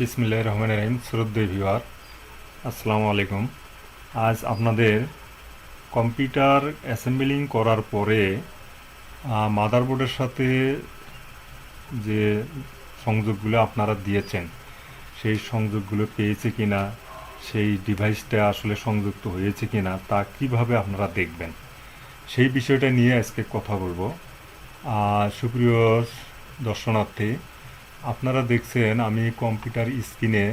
বিসমিল্লাহ রহমান রহিম। শ্রদ্ধেয় ভিওয়ার আসসালামু আলাইকুম। আজ আপনাদের কম্পিউটার অ্যাসেম্বলিং করার পরে মাদারবোর্ডের সাথে যে সংযোগগুলো আপনারা দিয়েছেন, সেই সংযোগগুলো পেয়েছে কি না সেই ডিভাইসটা আসলে সংযুক্ত হয়েছে কি না তা কীভাবে আপনারা দেখবেন, সেই বিষয়টা নিয়ে আজকে কথা বলব। সুপ্রিয় দর্শনার্থী আপনারা দেখছেন, আমি কম্পিউটার স্ক্রিনে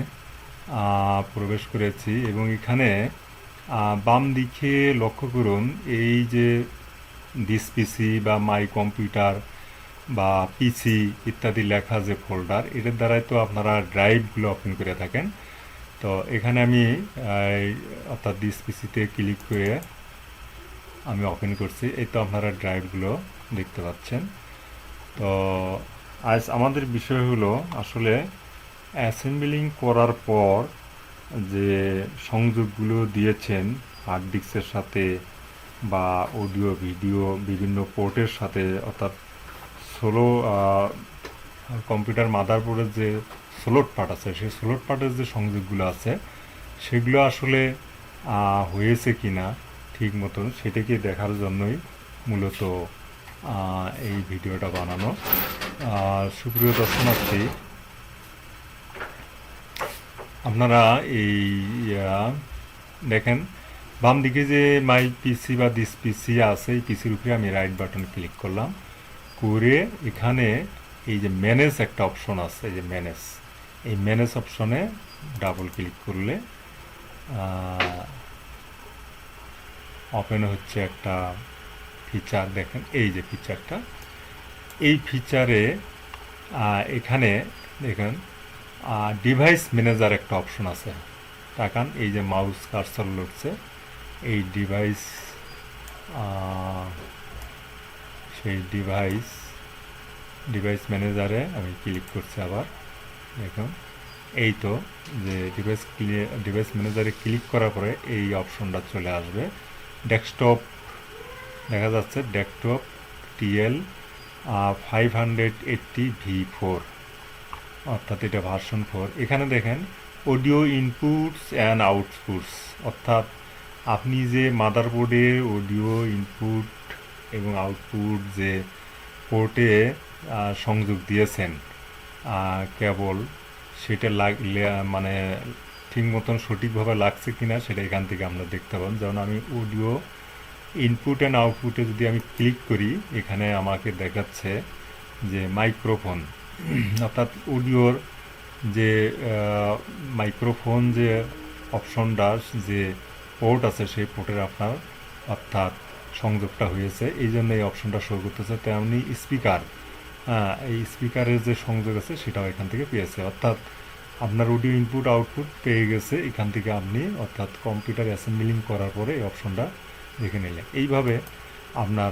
প্রবেশ করেছি এবং এখানে বাম দিকে লক্ষ্য করুন, এই যে দিস পিসি বা মাই কম্পিউটার বা পিসি ইত্যাদি লেখা যে ফোল্ডার, এটার দ্বারাই তো আপনারা ড্রাইভগুলো ওপেন করে থাকেন। তো এখানে আমি অর্থাৎ দিস পিসিতে ক্লিক করে আমি ওপেন করছি, এই তো আপনারা ড্রাইভগুলো দেখতে পাচ্ছেন। তো আজ আমাদের বিষয় হলো আসলে অ্যাসেম্বলিং করার পর যে সংযোগগুলো দিয়েছেন হার্ড ডিস্কের সাথে বা অডিও ভিডিও বিভিন্ন পোর্টের সাথে, অর্থাৎ সোলো কম্পিউটার মাদারবোর্ডের যে স্লোট পার্ট আছে, সেই স্লোট পার্টের যে সংযোগগুলো আছে, সেগুলো আসলে হয়েছে কি না ঠিক মতন সেটাকে দেখার জন্যই মূলত এই ভিডিওটা বানানো। সুপ্রিয় দর্শনার্থী, আপনারা এই দেখেন, বাম দিকে যে মাই পিসি বা দিস পিসি আছে, এই পিসির উপরে আমি রাইট বাটন ক্লিক করলাম। করে এখানে এই যে ম্যানেজ একটা অপশন আছে, এই যে ম্যানেজ এই ম্যানেজ অপশনে ডাবল ক্লিক করলে ওপেন হচ্ছে একটা ফিচার দেখেন, এই যে ফিচারটা এই ফিচারে এখানে দেখেন ডিভাইস ম্যানেজার একটা অপশন আছে। তাকান, এই যে মাউস কার্সর লড়ছে এই ডিভাইস সেই ডিভাইস ডিভাইস ম্যানেজারে আমি ক্লিক করছি আবার, দেখুন, এই তো, যে ডিভাইস ডিভাইস ম্যানেজারে ক্লিক করার পরে এই অপশনটা চলে আসবে। ডেস্কটপ দেখা যাচ্ছে desktop TL five hundred eighty V four অর্থাৎ এটা ভার্সন ফোর এখানে দেখেন অডিও ইনপুটস অ্যান্ড আউটপুটস অর্থাৎ আপনি যে মাদারবোর্ডে অডিও ইনপুট এবং আউটপুট যে পোর্টে সংযোগ দিয়েছেন কেবল সেটা লাগলে মানে ঠিক মতন সঠিকভাবে লাগছে কিনা সেটা এখান থেকে আমরা দেখতে পাবেন যেমন আমি অডিও ইনপুট অ্যান্ড আউটপুটে যদি আমি ক্লিক করি, এখানে আমাকে দেখাচ্ছে যে মাইক্রোফোন অর্থাৎ অডিওর যে মাইক্রোফোন যে অপশনটা যে পোর্ট আছে সেই পোর্টের আপনার, অর্থাৎ সংযোগটা হয়েছে, এই জন্য এই অপশনটা শো করতেছে। তেমনি স্পিকার হ্যাঁ এই স্পিকারের যে সংযোগ আছে, সেটাও এখান থেকে পেয়েছে। অর্থাৎ আপনার অডিও ইনপুট আউটপুট পেয়ে গেছে, এখান থেকে আপনি, অর্থাৎ কম্পিউটার অ্যাসেম্বলিং করার পরে এই অপশনটা দেখে নিলেন। এইভাবে আপনার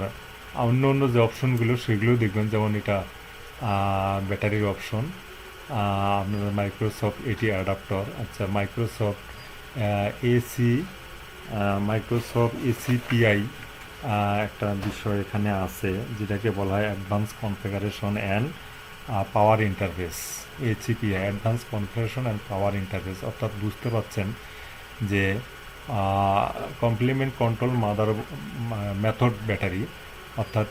অন্য অন্য যে অপশনগুলো সেগুলো দেখবেন। যেমন এটা ব্যাটারির অপশন আপনার মাইক্রোসফট এটি অ্যাডাপ্টর। আচ্ছা মাইক্রোসফট এসি মাইক্রোসফট এসিপিআই একটা বিষয় এখানে আছে, যেটাকে বলা হয় advance configuration and power interface. HCPI advance configuration and power interface. অর্থাৎ বুঝতে পারছেন যে complement control mother method battery অর্থাৎ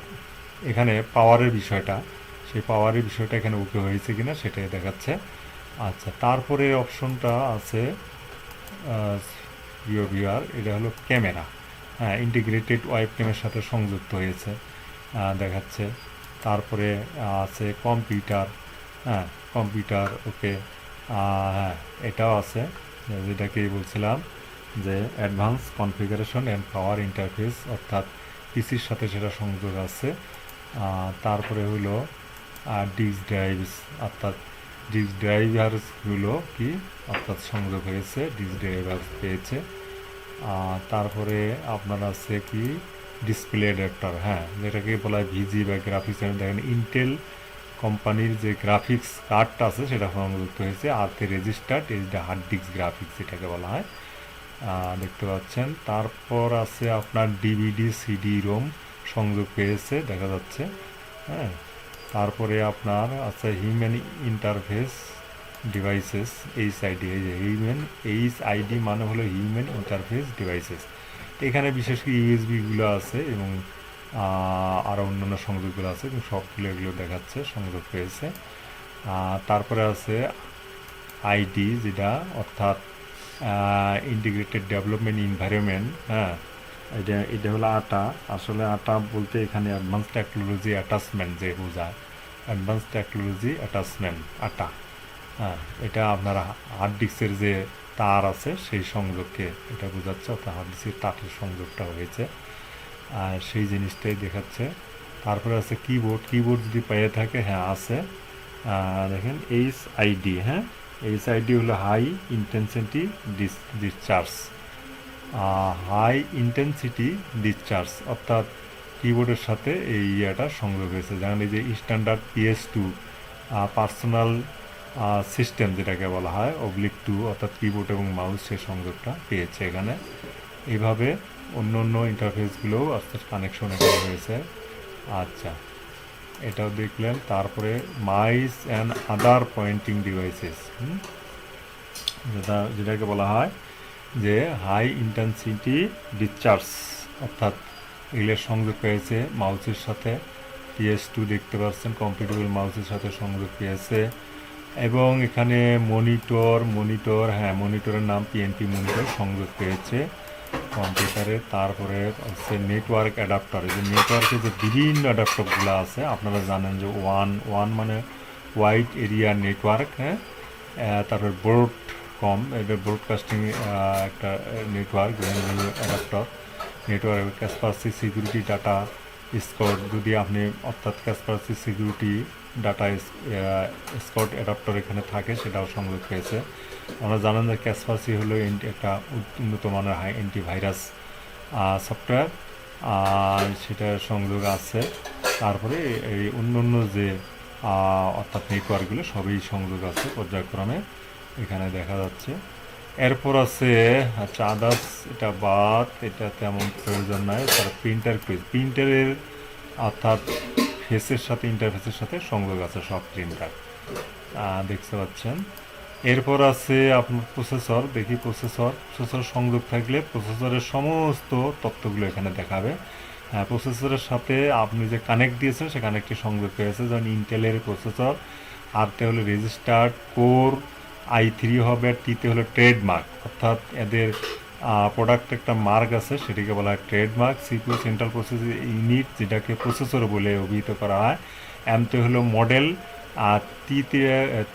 এখানে পাওয়ারের বিষয়টা, সেই পাওয়ারের বিষয়টা এখানে ওকে হয়েছে কিনা সেটাই দেখাচ্ছে। আচ্ছা তারপরে অপশনটা আছে প্রিয় এটা হলো ক্যামেরা হ্যাঁ ইন্টিগ্রেটেড ওয়েব ক্যামের সাথে সংযুক্ত হয়েছে দেখাচ্ছে। তারপরে আছে কম্পিউটার হ্যাঁ কম্পিউটার ওকে হ্যাঁ এটাও আছে যেটাকে বলছিলাম। যে advance configuration and power interface, অর্থাৎ পিসির সাথে সেটা সংযোগ আছে তারপরে হলো ডিস্ক ড্রাইভস, অর্থাৎ ডিস্ক ড্রাইভারসগুলো কি? অর্থাৎ সংযোগ হয়েছে ডিস্ক ড্রাইভার পেয়েছে। তারপরে আপনার আছে কি? ডিসপ্লে অ্যাডাপ্টার হ্যাঁ যেটাকে বলা হয় ভিজি বা গ্রাফিক্স দেখেন ইন্টেল কোম্পানির যে গ্রাফিক্স কার্ডটা আছে, সেটা সংযুক্ত হয়েছে আর রেজিস্টার্ড যে হার্ড ডিস্ক গ্রাফিক্স যেটাকে বলা হয়। দেখতে পাচ্ছেন। তারপর আছে আপনার ডিভিডি সিডি রোম সংযোগ পেয়েছে, দেখা যাচ্ছে। হ্যাঁ তারপরে আপনার আছে human interface devices H ID human H ID মানে হলো হিউম্যান ইন্টারফেস ডিভাইসেস এখানে বিশেষ করে ইউএসবিগুলো আছে এবং আরও অন্যান্য সংযোগগুলো আছে এবং সবগুলো এগুলো দেখাচ্ছে, সংযোগ পেয়েছে। তারপরে আছে আইডি যেটা অর্থাৎ ইন্টিগ্রেটেড ডেভেলপমেন্ট ইনভায়রনমেন্ট হ্যাঁ এটা এটা হলো আটা, আসলে আটা বলতে এখানে অ্যাডভান্স টেকনোলজি অ্যাটাচমেন্ট যে বোঝায় অ্যাডভান্স টেকনোলজি অ্যাটাচমেন্ট আটা হ্যাঁ এটা আপনার হার্ড ডিস্কের যে তার আছে, সেই সংযোগকে এটা বোঝাচ্ছে, অর্থাৎ হার্ড ডিস্কের তারের সংযোগটা হয়েছে, আর সেই জিনিসটাই দেখাচ্ছে। তারপরে আছে কিবোর্ড কিবোর্ড যদি পেয়ে থাকে হ্যাঁ আছে দেখেন এইচ আইডি হ্যাঁ এইচ আইডি হলো high intensity discharge. High intensity discharge, অর্থাৎ কিবোর্ডের সাথে এই ইয়েটা সংযোগ হয়েছে। যেমন এই যে standard PS two personal system যেটাকে বলা হয়, অবলিক টু, অর্থাৎ কিবোর্ড এবং মাউস সে সংযোগটা পেয়েছে এখানে। এইভাবে অন্য অন্য ইন্টারফেসগুলোও আস্তে আস্তে কানেকশন হয়েছে। আচ্ছা। এটাও দেখলেন, তারপরে mice and other pointing devices যেটা, যেটাকে বলা হয় যে হাই ইন্টেন্সিটি ডিসচার্জ অর্থাৎ এগুলোর সংযোগ পেয়েছে, মাউসের সাথে পিএস টু দেখতে পাচ্ছেন কম্পিউটেবল মাউসের সাথে সংযোগ পেয়েছে, এবং এখানে মনিটর মনিটর হ্যাঁ মনিটরের নাম পিএনপি মনিটর সংযোগ পেয়েছে। কম্পিউটারে, তারপরে হচ্ছে নেটওয়ার্ক অ্যাডাপ্টার। যে নেটওয়ার্কে যে বিভিন্ন অ্যাডাপ্টারগুলো আছে, আপনারা জানেন যে ওয়ান ওয়ান মানে ওয়াইড এরিয়া নেটওয়ার্ক হ্যাঁ? তারপর ব্রড কম এটা ব্রডকাস্টিং একটা network adapter. Network ক্যাসপারসি security data Scott যদি আপনি অর্থাৎ ক্যাসপারসি সিকিউরিটি ডাটা স্কট অ্যাডাপ্টার এখানে থাকে, সেটাও সংযোগ পেয়েছে আমরা জানেন যে ক্যাসপারসি হলো একটা উন্নত মানের হাই অ্যান্টিভাইরাস সফটওয়্যার আর সেটার সংযোগ আছে। তারপরে এই অন্য অন্য যে অর্থাৎ নেটওয়ার্কগুলো সবই সংযোগ আছে পর্যায়ক্রমে। এখানে দেখা যাচ্ছে। এরপর আছে আচ্ছা আদার্স এটা বাদ, এটা তেমন প্রয়োজন নাই। তার প্রিন্টার পেজ প্রিন্টারের অর্থাৎ ফেসের সাথে ইন্টারফেসের সাথে সংযোগ আছে সব প্রিন্টার দেখতে পাচ্ছেন। এরপর আছে আপনার প্রসেসর দেখি প্রসেসর প্রসেসর সংযোগ থাকলে প্রসেসরের সমস্ত তথ্যগুলো এখানে দেখাবে। প্রসেসরের সাথে আপনি যে কানেক্ট দিয়েছেন, সে কানেক্টে সংযোগ পেয়েছে। যেমন ইন্টেলের প্রসেসর আরতে হলো রেজিস্টার্ড কোর আই থ্রি হবে আর টিতে হলো ট্রেডমার্ক অর্থাৎ এদের প্রোডাক্ট একটা মার্ক আছে, সেটিকে বলা হয় trademark CPU central process unit যেটাকে প্রসেসর বলে অভিহিত করা হয়। এমতে হলো মডেল আর টিতে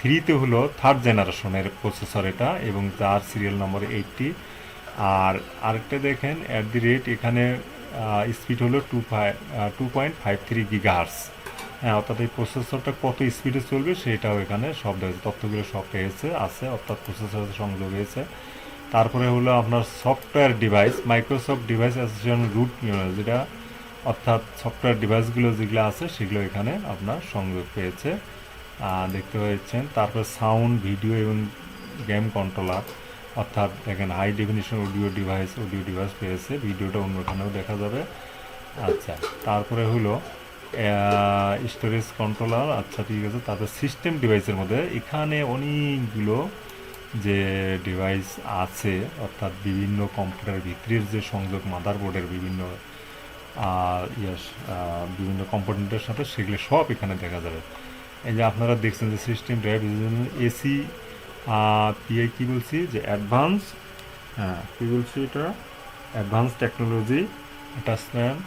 থ্রিতে হলো থার্ড জেনারেশনের প্রসেসর এটা, এবং যার সিরিয়াল নম্বর এইটটি আর আরেকটা দেখেন অ্যাট দি রেট এখানে স্পিড হলো two five two point five three gigahertz হ্যাঁ অর্থাৎ এই প্রসেসরটা কত স্পিডে চলবে, সেটাও এখানে সব তথ্যগুলো সব পেয়েছে, আছে, অর্থাৎ প্রসেসরের সংযোগ হয়েছে। তারপরে হলো আপনার software device Microsoft device association root যেটা অর্থাৎ সফটওয়্যার ডিভাইসগুলো যেগুলো আছে সেগুলো এখানে আপনার সংযোগ পেয়েছে। দেখতে পাচ্ছেন, তারপর সাউন্ড ভিডিও এবং গেম কন্ট্রোলার অর্থাৎ দেখেন high definition audio device audio device পেয়েছে ভিডিওটা অন্যখানেও দেখা যাবে। আচ্ছা তারপরে হলো স্টোরেজ কন্ট্রোলার আচ্ছা ঠিক আছে, তারপর সিস্টেম ডিভাইসের মধ্যে এখানে অনেকগুলো যে ডিভাইস আছে, অর্থাৎ বিভিন্ন কম্পিউটার ভিতরের যে সংযোগ মাদারবোর্ডের বিভিন্ন ইয়াস বিভিন্ন কম্পোনেন্টের সাথে সেগুলো সব এখানে দেখা যাবে। এই যে আপনারা দেখছেন যে সিস্টেম ড্রাইভ এসি পিআই কী বলছি? যে অ্যাডভান্স হ্যাঁ কী বলছি এটা? অ্যাডভান্স টেকনোলজি অ্যাটাচমেন্ট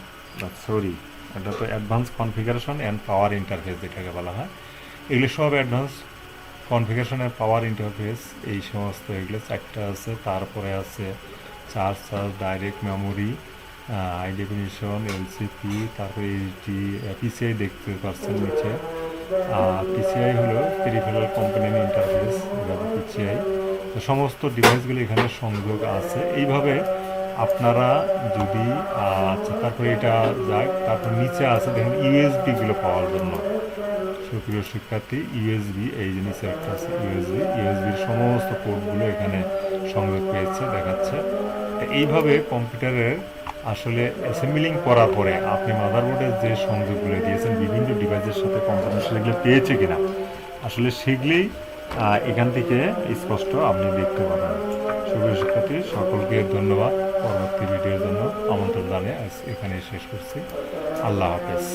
সরি এটা তো advance configuration and power interface যেটাকে বলা হয়। এগুলো সব advance configuration and power interface এই সমস্ত এগুলো চারটা আছে, তারপরে আছে charge charge direct memory high definition LCP তারপরে এইচডি পিসিআই দেখতে পাচ্ছেন নিচে। পিসিআই হলো পেরিফেরাল কম্পোনেন্ট ইন্টারফেস পিসিআই তো সমস্ত ডিভাইসগুলো এখানে সংযোগ আছে। এইভাবে আপনারা যদি আচ্ছা তারপরে এটা যাক, তারপর নিচে আছে, দেখেন ইউএসবিগুলো পাওয়ার জন্য। সুপ্রিয় শিক্ষার্থী ইউএসবি এই জিনিস একটা আছে ইউএসবি ইউএসবির সমস্ত পোর্টগুলো এখানে সংযোগ পেয়েছে, দেখাচ্ছে। এইভাবে কম্পিউটারের আসলে অ্যাসেম্বলিং করার পরে আপনি মাদারবোর্ডের যে সংযোগগুলো দিয়েছেন, বিভিন্ন ডিভাইসের সাথে কম্পিউটার সেগুলো পেয়েছে কিনা, আসলে সেগুলোই এখান থেকে স্পষ্ট আপনি দেখতে পাবেন। সুপ্রিয় শিক্ষার্থী, সকলকে ধন্যবাদ। পরবর্তী ভিডিওর জন্য আমন্ত্রণ জানিয়ে এখানে শেষ করছি। আল্লাহ হাফেজ।